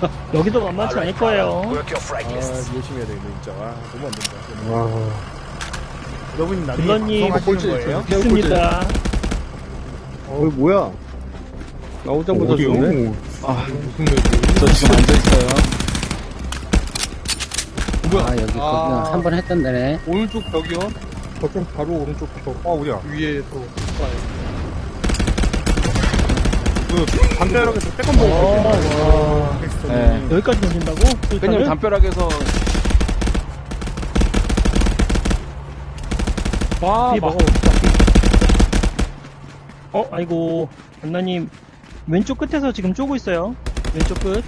여기도 만만치 않을 거예요. Work your 아. 열심히 해야 되겠네, 진짜. 아, 너무 안 된다. 와. 여러분이 나중에 빌런님, 방송하시는 거예요? 있습니다. 어, 이거 뭐야? 나오자마자 어디요? 죽네? 아, 무슨 일이지? 저 지금 앉아있어요. 아 여기 거기 한번 했던 데네 오른쪽 벽이요? 저쪽 바로 오른쪽 벽. 아, 어디야? 위에 또. 그, 담벼락에서 빼건 보고 와, 네. 여기까지 던진다고? 그냥 술탄을? 담벼락에서 와, 뒤에 막, 먹어. 어, 아이고, 안나님 왼쪽 끝에서 지금 쪼고 있어요. 왼쪽 끝.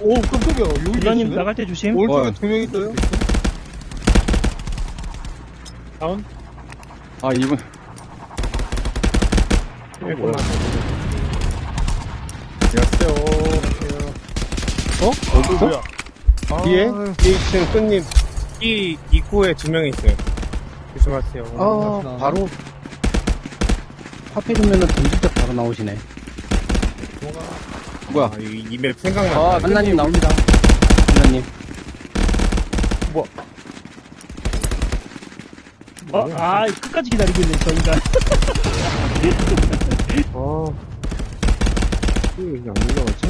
오, 깜짝이야. 여기 계시네? 나갈 때 조심. 오른쪽에 어. 두명 있어요? 다운? 아 이분 어, 뭐야? 안녕하세요. 어? 어디 뭐야? 아, 뒤에? 뒤에 2층 끝님. 이 입구에 두 명이 있어요. 조심하세요. 어 바로 하필이면은 던질 때 바로 나오시네 뭐야? 아, 이, 이맵 생각나. 아, 한나님 나옵니다 한나님 어, 아, 끝까지 기다리고 있네, 저 인간. 아. 왜 여기 안 올라가지?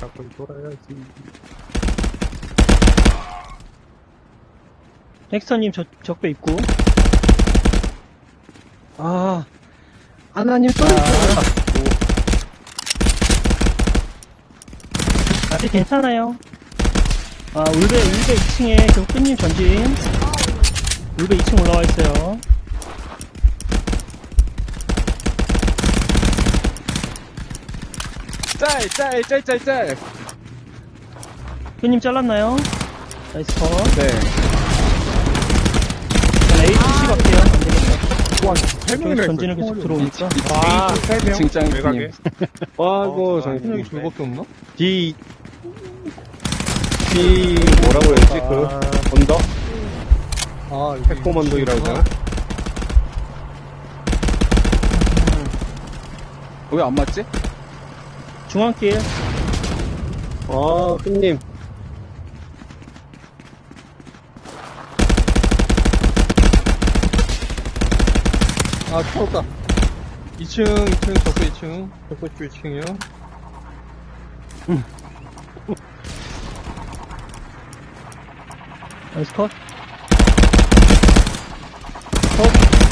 자꾸 돌아야지. 넥스터님 저, 적배 있고. 아 한나님 또 아직 괜찮아요. 아, 울베, 울베 2층에 그 끝님 전진. 울베 2층 올라와 있어요. 짤, 짤, 짤, 짤, 짤. 끝님 잘랐나요? 나이스 컷. 네. 자, A2C 갈게요. 안 되겠다. 와, 세 명이나 계속 전진을 계속 들어오니까. 아? 칭짱님. 외곽에? 와, 이거 어, 정신력이. 둘밖에 없나? D, D, 뭐라고 해야지? 그, 언더? 아, 패코먼도이라고 하나? 왜 안 맞지? 중앙길. 아, 끝님. 아, 추웠다. 2층, 2층, 적배 2층. 적배 쪽 2층이요. 나이스 컷.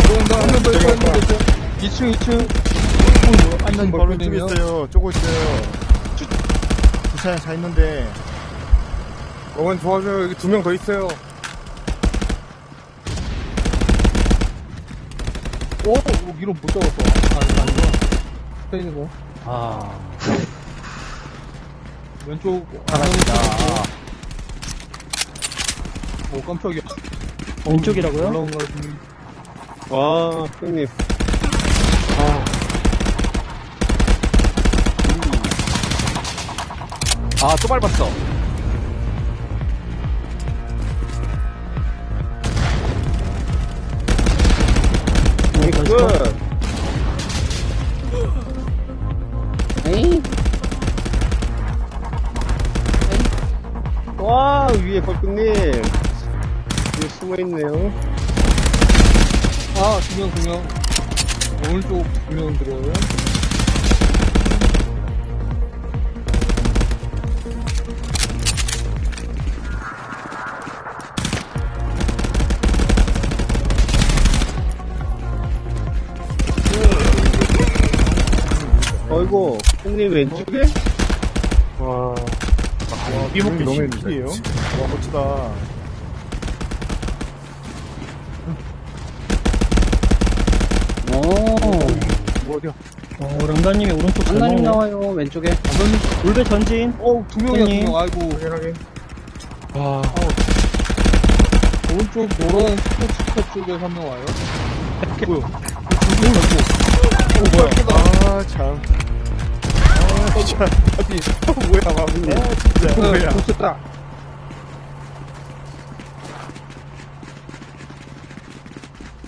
들어온다. 한명더 있어, 한명 더 있어. 2층, 2층. 안난 바로 좀 있어요. 쪼고 있어요. 부산에 자 있는데. 어원 도와줘요. 여기 두 명 더 있어요. 오, 오, 이런 못 잡았어. 아, 이거 아니구나. 거. 아 왼쪽. 하나입니다. 오, 깜짝이야. 왼쪽이라고요? 올라온 거 같은데. 와, 형님. 아, 또 밟았어. 끝. 에이 와, 위에 벌금님. 위에 숨어있네요. 아, 두 명, 두 명. 오른쪽 두명 들어와요. 어이구, 형님 왼쪽에? 와. 이목이 너무 힘들이에요. 와, 멋지다. 오 뭐 어디야? 어, 랑다님이 오른쪽 잘 한나님 먹네. 나와요 왼쪽에 울베 전진. 어, 두 명이야, 두 형님. 명. 아이고. 확인하게. 와. 오른쪽 노란 스포츠카 쪽에서 한 명 와요. 뭐야? 오, 뭐야. 아, 참. 아, 뭐야, 마무리. 아, 진짜. 뭐야. 좋겠다.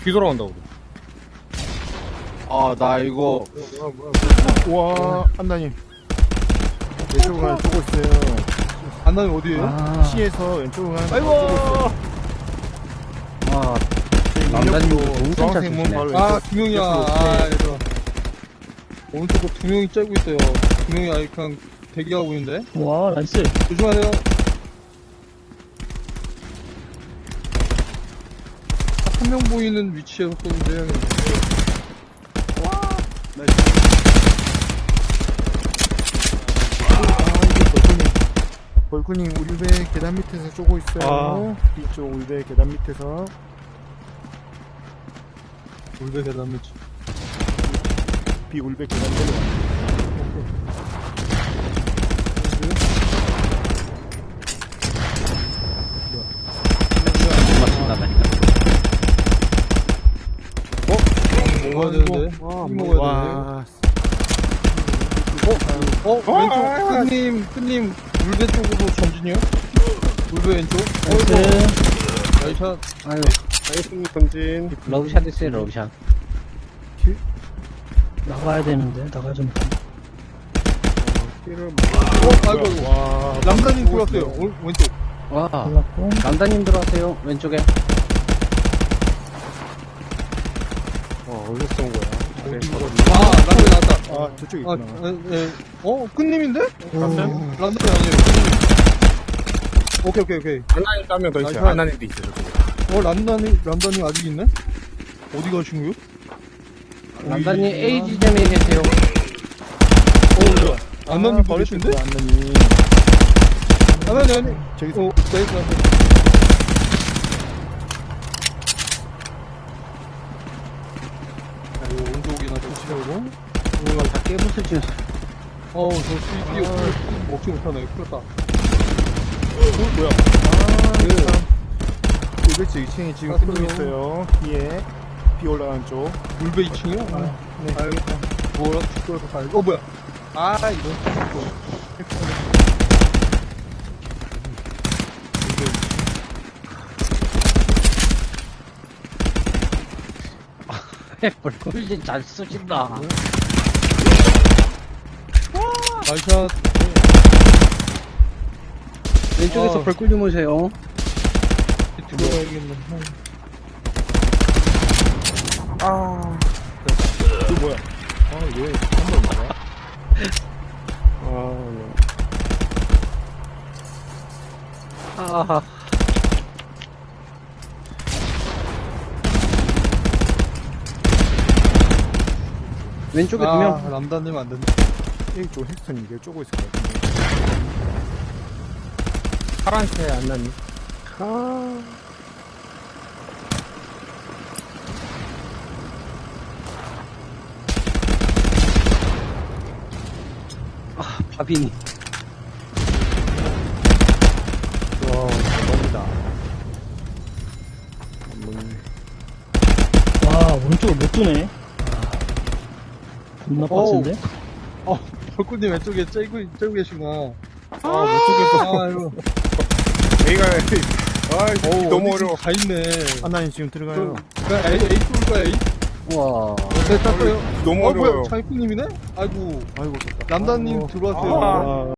뒤돌아온다, 우리. 아, 나 이거. 와, 안나님. 왼쪽으로 하나 쪼고 있어요. 안나님 어디에요? 아, C에서 왼쪽으로 하나 아이고! 아, 남자님 문 쏘시네. 바로 아, 명이야. 아, 얘들아. 오른쪽으로 두 명이 째고 있어요. 두 명이 아예 그냥 대기하고 있는데. 와, 나이스. 조심하세요. 한 명 보이는 위치에서 쏘는데. 벌꾸님 울배 계단 밑에서 쪼고 있어요. 이쪽 울배 계단 밑에서. 울베 계단 밑 계단 내려와. 맞춘다니까. 먹어야 되는데. 와, 먹어야 되는데. 와, 어, 왼쪽, 끝님, 끝님, 울베 쪽으로 전진이요? 울베 왼쪽? 나이스. 나이샷. 아유, 알겠습니다, 전진. 러브샷 있어요, 러브샷. 나가야 되는데, 나가야 좀. 피를 어, 아이고, 아이고. 와. 남자님 들어왔어요. 오, 왼쪽. 와, 골랐고. 남다님 들어가세요, 왼쪽에. 어, 어디서 쏜 거야? 아, 남자 나왔다. 아, 저쪽에 아, 있구나. 에, 에. 어, 끝님인데? 갔어요? 란다님 아니에요, 끝님. 오케이, 오케이, 오케이. 안나님 따면 더 있어요. 나이스. 안나님도 있어요, 저쪽에. 어, 란다님, 란다님 아직 있네? 어디 가신 거요? 남다님 A 지점에 계세요. 어, 뭐야. 안나님 아, 버리신데? 버리신데? 안나님. 안나님, 아니. 저기 어, 네, 네. 자, 이거 온도기나 조심하고. 이거 다 깨부수지. 어우, 저 CD 아, 먹지 못하네. 큰일 났다. 어, 뭐야? 아, 그, 울배치 2층에 지금 아, 끊고 있어요. B 에. B 올라가는 쪽. 물배 2층이요? 아, 네. 알겠다. 뭐라, 죽어서 가야 어, 뭐야. 아, 이거. 불꿀진 잘 쏘신다. 나이샷. 왼쪽에서 어. 벌꿀 좀 오세요. 들어가야겠네. 이거 뭐야? 아, 왜, 한 번인가? 아, 네. 아, 왼쪽에 두 아, 명. 남다님 안 된다. A쪽 헬스턴이 이게 쪼고 있을 것 같은데. 파란색 안나님. 아, 바비니. 와, 대박이다. 와, 오른쪽을 못 두네. 겁나 빡센데? 어, 벌꿀님 왼쪽에 째고, 째고 계시구나. 아. 아, 이거. A가, 아, 어우, 너무 어디 어려워. 다 있네. 안나님 지금 들어가요. A, A 쏠 거야, A? 와. 네, 땄어요. 너무 어, 어려워요. 뭐야, 장이프님이네? 아이고. 아이고, 좋다. 남다님 어. 들어왔어요. 아.